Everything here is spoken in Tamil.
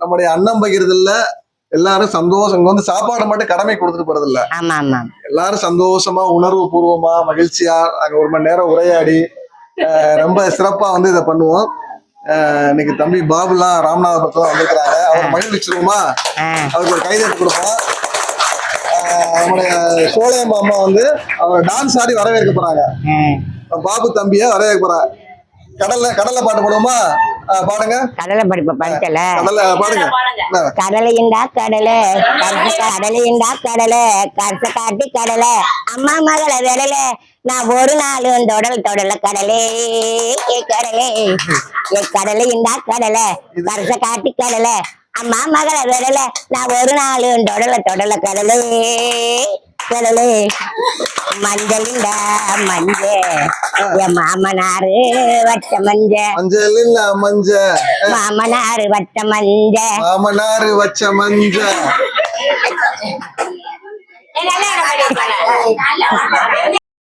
நம்முடைய அன்னம் பகிர்தல்ல எல்லாரும் சந்தோஷம் வந்து சாப்பாடு மட்டும் கடமை கொடுத்துட்டு போறது இல்ல ஆமா ஆமா. எல்லாரும் சந்தோஷமா உணர்வு பூர்வமா மகிழ்ச்சியா அங்க ஒரு மணி நேரம் உரையாடி ரொம்ப சிறப்பா வந்து இதை பண்ணுவோம். இன்னைக்கு தம்பி பாபுலாம் ராமநாதபுரத்துல வந்திருக்கிறாங்க அவர் மகிழ்ச்சிருவோமா ஆ, அவருக்கு ஒரு கைதட்டு கொடுப்போம். அஹ், நம்முடைய சோழையம் அம்மா வந்து அவர் டான்ஸ் ஆடி வரவேற்க போறாங்க. பாபு தம்பிய வரவேற்க போறாங்க கடல்ல கடல்ல பாட்டு போடுவோமா? பாடுங்க. கடலை படிப்ப படிக்கல கடல்ல பாடுங்க? கடலையுண்டா கடலை கருச கடலையுண்டா கடலை கருச காட்டி கடலை. அம்மா மகள விடல நான் ஒரு நாளும் தொடல் தொடல கடலே ஏ கடலே. ஏ கடலையுண்டா கடலை கருச காட்டி கடலை. அம்மா மகள விடல நான் ஒரு நாளும் தொடல தொடல கடலே. கடலே மஞ்சளுண்டா மஞ்ச என் மாமனாரு வட்ட மஞ்ச. மஞ்சள் இல்ல மஞ்ச. மாமனாரு வட்ட மஞ்ச. மாமனாரு வச்ச மஞ்ச. நல்லா